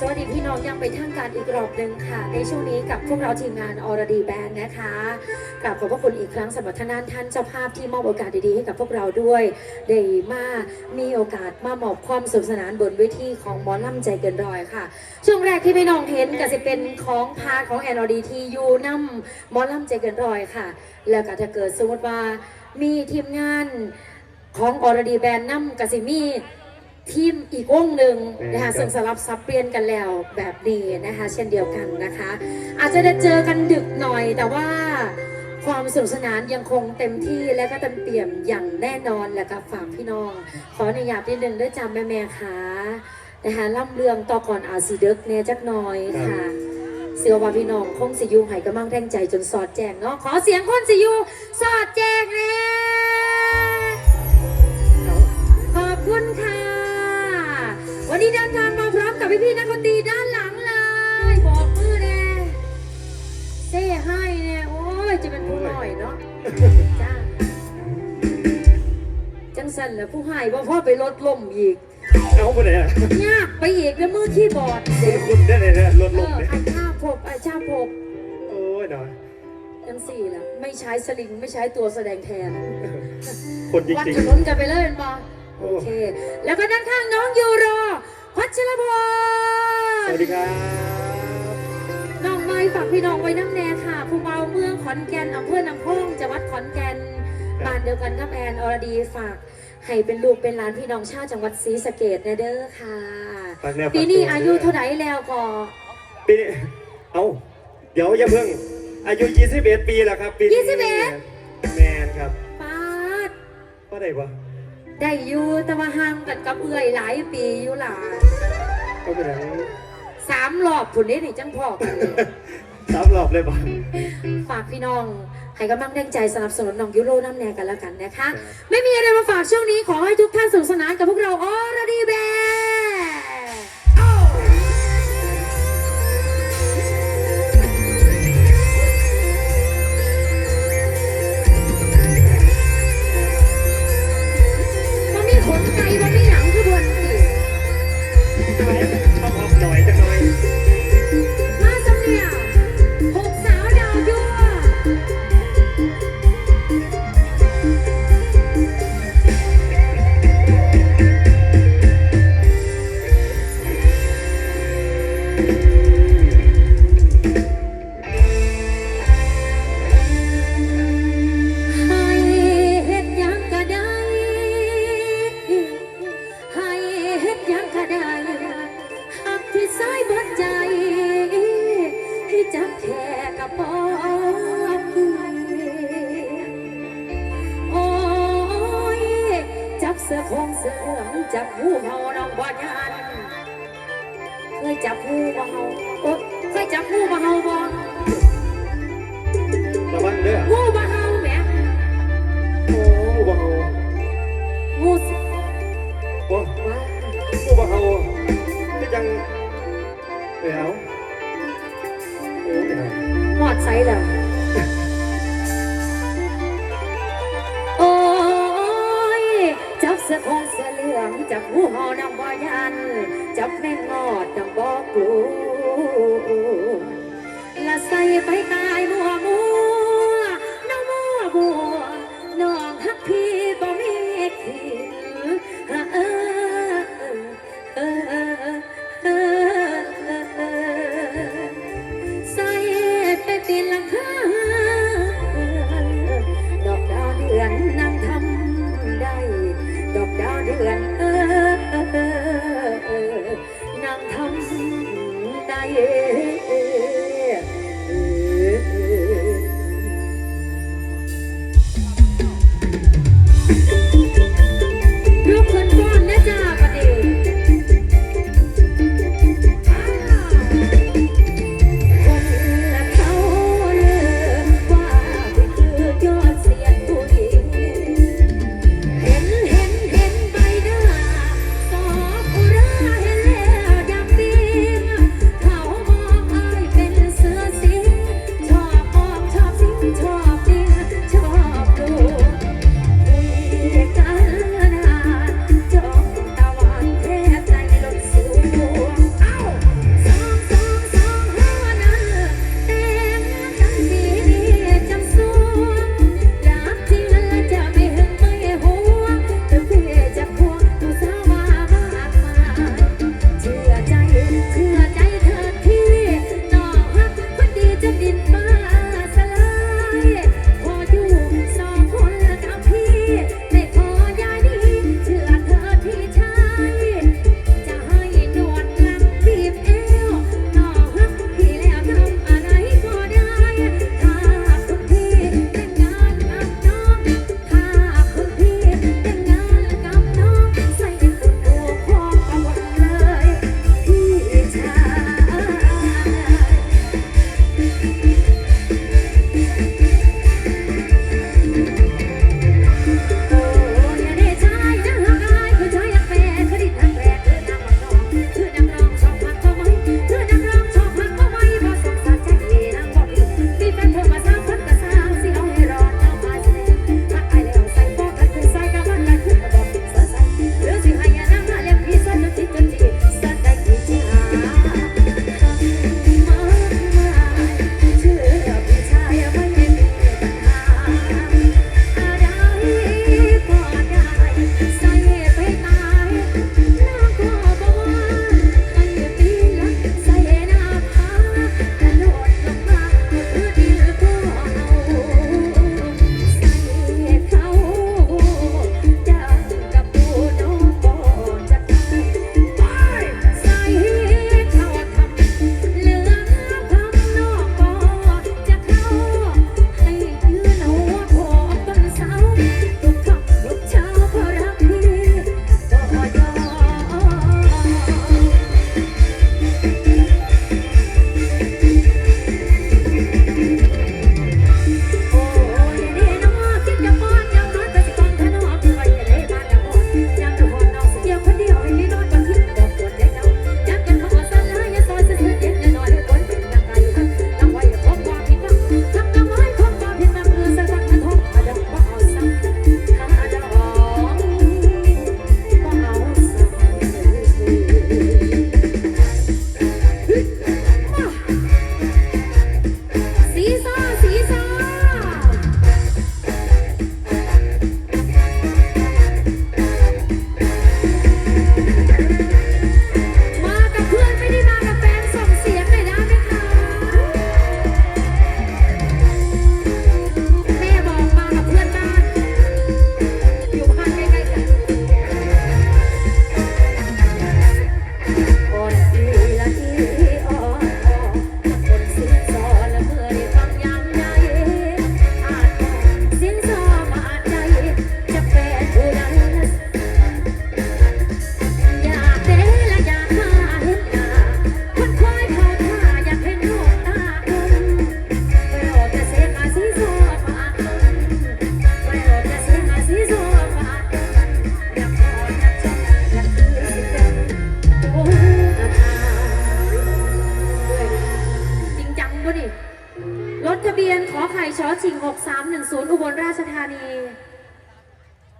สวัสดีพี่น้องยังเป็นทางการอีกรอบหนึ่งค่ะ ในช่วงนี้กับพวกเราทีมงานออรดีแบนนะคะกราบขอบพระคุณอีกครั้งสำหรับท่านท่านเจ้าภาพที่มอบโอกาสดีๆให้กับพวกเราด้วยได้มามีโอกาสมามอบความสนุขสนานบนเวทีของมอลำใจเกินร้อยค่ะ ช่วงแรกที่พี่น้องเห็นก็จะเป็นของพาของแอนอดีทียูนำหมอลำใจเกินร้อยค่ะ แล้วก็ถ้าเกิดสมมติว่ามีทีมงานของออรดีแบนนำกสิมี ทีมอีกวงหนึ่งนะคะซึ่งสลับซับเปลี่ยนกันแล้วแบบนี้นะคะ เช่นเดียวกันนะคะ อาจจะได้เจอกันดึกหน่อย แต่ว่าความสนุกสนานยังคงเต็มที่และก็เต็มเปี่ยมอย่างแน่นอนและก็ฝากพี่น้อง ขออนุญาตนิดนึงด้วยจำแม่แม่ๆค่ะนะคะล่ำเรื่องต่อก่อนอาซีเดึกเนี่ยจักหน่อยค่ะเสือว่าพี่น้องคงสิอยูให้กำลังแรงใจจนสอดแจงเนาะขอเสียงคนสิอยูสอดแจงเลย วันนี้เดินทางมาพร้อมกับพี่ๆนักดนตรีด้านหลังเลย บอกมือแน่เซ่ให้เนี่ยโอ้ย จะเป็นผู้หน่อยเนาะจ้าจังสันแล้วผู้ให้ว่าพ่อไปลดลมอีกเอาไปไหนอะยากไปอีกแล้วมือที่บอร์ดเด็กคุณได้เลยนะลดเอลงอเลยไอ้ชาพบไอ้ชาพบโอ้ยหน่อยจังสี่ละไม่ใช้สลิง ไม่ใช้ตัวแสดงแทน คนจวัดริงถนนกันไปเลยเป็นบอ โอเค แล้วก็ด้านข้างน้องยูโร พัชรพลๆสวัสดีครับ น้องไม้ฝากพี่น้องไว้น้ำแน่ค่ะภูเบาเมืองขอนแก่นอำเภอน้ำพองจังหวัดขอนแก่นบ้านเดียวกันกับแอนอรดีฝากให้เป็นลูกเป็นหลานพี่น้องชาวจังหวัดศรีสะเกดนะเด้อค่ะ ฝากแนวปีนี้ฝกตัวอายุเท่าไหร่แล้วก็ ปีนี้เอาเดี๋ยวอย่าเพิ่ง อายุ 21 ปีแล้วครับ ปีนี้แมนครับ ปาดก็ได้ปะ ได้อยู่แต่ว่าห่างกันกับเอื่อยหลายปีอยู่หลายก็ไปไหนสามรอบผุนนี้นี่จังพอกันเลยสามรอบเลยปะฝากพี่น้องให้กำลังแรงใจสนับสนุนน้องยูโรน้ำแนงกันแล้วกันนะคะครับไม่มีอะไรมาฝากช่วงนี้ขอให้ทุกท่านสนุกสนานกับพวกเราออรดีแบมัน สื้อของเสื้อเหลืองจับหูเฮาน้องบ่ยันเคยจับหูบ่เฮาโอ๊ยเคยจับหูบ่เฮาบ่ระวังเด้อหูบ่เฮาแหมโอ้อุบังโองูสิโอ้ว้าอุบังโอที่จังเดี๋ยวโอ้ยหน่อยหอดใสแล้ว งจับหูหอนำบ่ยัน จับแม่งงอดนำบ่กลัวละใส่ไปตายมัวมัว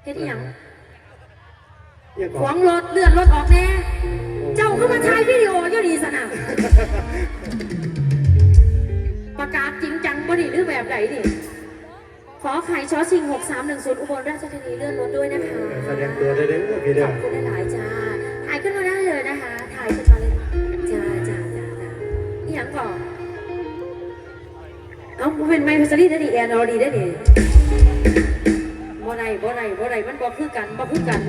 เฮ็ดอีหยังยังขก่วาอนงรถเลื่อนรถออกแน่ เจ้าก็มาถ่ายวิดีโออยู่ดีสนะประกาศจริงจังบ่นี่หรือแบบไหนนี่ขอไข่ชอชิง 6310 อุบลราชธานีเลื่อนรถด้วยนะคะแสดงตัวได้เด้อพี่เด้ขออบคุณหลายๆจ้าถ่ายขึ้นมาได้เลยนะคะ ถ่ายขึ้นมาเลยจ้าจ้าจ้าจ้านี่ยังก่อนเอ้าบ่เป็นไมค์พัสลีได้ดิแอนอดีได้ดิบ่ ได้บ่ได้บ่ได้มันบ่คือกันบ่คือกัน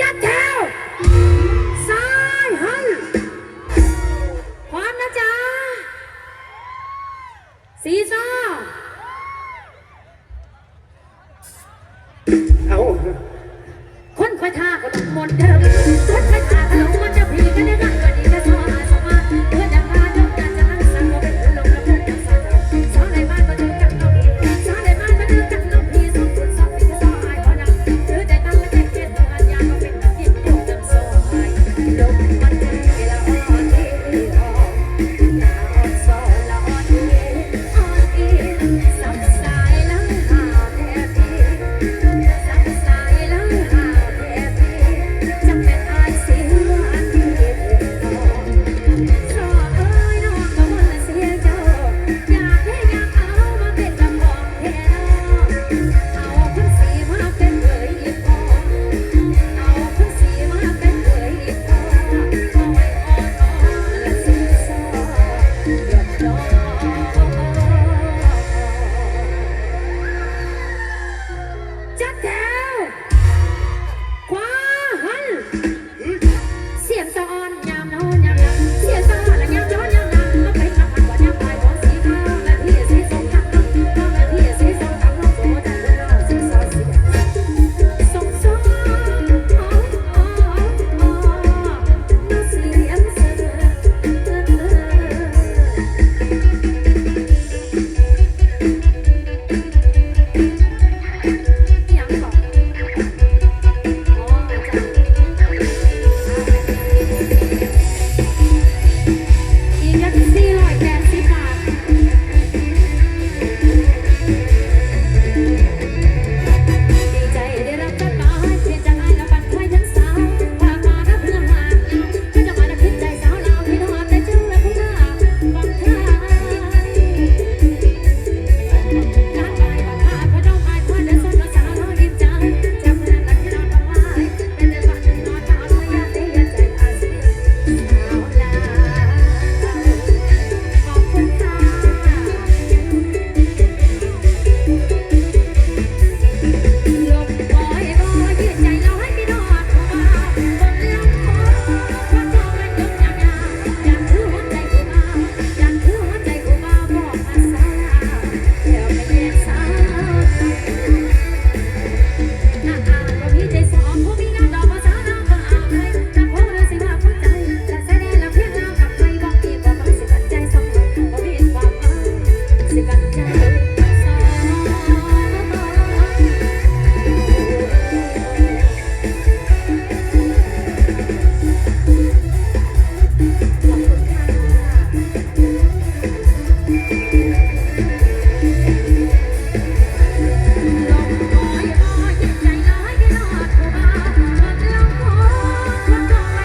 จัดแถวซ้ายหันพร้อมนะจ๊ะสีซอเอาคนคอยท่าก็ต้องมนเด้อ